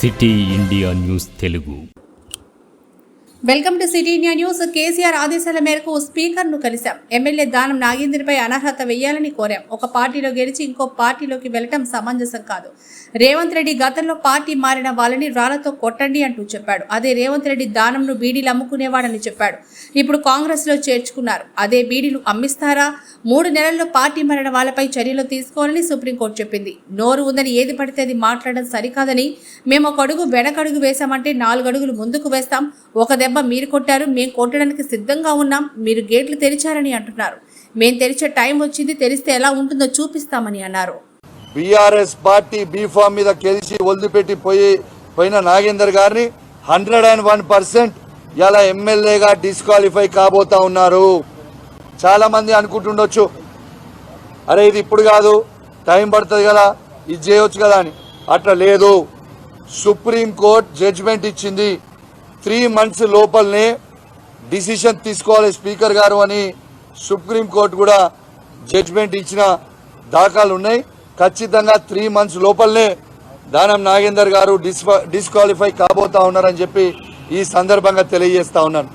City India news Telugu welcome to city India news. KCR ఆదేశాల మేరకు స్పీకర్ను కలిశాం. MLA దానం నాగేంద్రపై అనర్హత వేయాలని కోరాం. ఒక పార్టీలో గెలిచి ఇంకో పార్టీలోకి వెళ్ళటం సమంజసం కాదు. రేవంత్ రెడ్డి గతంలో పార్టీ మారిన వాళ్ళని రాళ్ళతో కొట్టండి అంటూ చెప్పాడు. అదే రేవంత్ రెడ్డి దానంను బీడీలు అమ్ముకునేవాడని చెప్పాడు. ఇప్పుడు కాంగ్రెస్లో చేర్చుకున్నారు. అదే బీడీలు అమ్మిస్తారా? మూడు నెలల్లో పార్టీ మారిన వాళ్ళపై చర్యలు తీసుకోవాలని సుప్రీంకోర్టు చెప్పింది. నోరు ఉందని ఏది పడితే అది మాట్లాడడం సరికాదని మేము ఒక అడుగు వెనకడుగు వేశామంటే నాలుగు అడుగులు ముందుకు వేస్తాం. ఒక దెబ్బ మీరు కొట్టారు మేము కొట్టడానికి సిద్ధంగా ఉన్నాం మీరు గేట్లు తెరిచారని అంటున్నారు. మేము తెరిచే టైం వచ్చింది తెరిస్తే ఎలా ఉంటుందో చూపిస్తామని అన్నారు. బీఆర్ఎస్ పార్టీ బీఫామ్ మీద గెలిచి వదిలిపెట్టి పోయి పోయిన నాగేందర్ గారిని హండ్రెడ్ అండ్ వన్ పర్సెంట్ ఇలా ఎమ్మెల్యేగా డిస్క్వాలిఫై కాబోతా ఉన్నారు. చాలా మంది అనుకుంటుండొచ్చు అరే ఇది ఇప్పుడు కాదు టైం పడుతుంది కదా ఇది చేయొచ్చు కదా అని. అట్లా లేదు. సుప్రీం కోర్ట్ జడ్జిమెంట్ ఇచ్చింది. త్రీ మంత్స్ లోపలనే డిసిషన్ తీసుకోవాలి స్పీకర్ గారు అని సుప్రీం కోర్టు కూడా జడ్జ్మెంట్ ఇచ్చిన దాఖలు ఉన్నాయి. ఖచ్చితంగా త్రీ మంత్స్ లోపలనే దానం నాగేందర్ గారు డిస్క్వాలిఫై కాబోతా ఉన్నారని చెప్పి ఈ సందర్భంగా తెలియజేస్తా ఉన్నాను.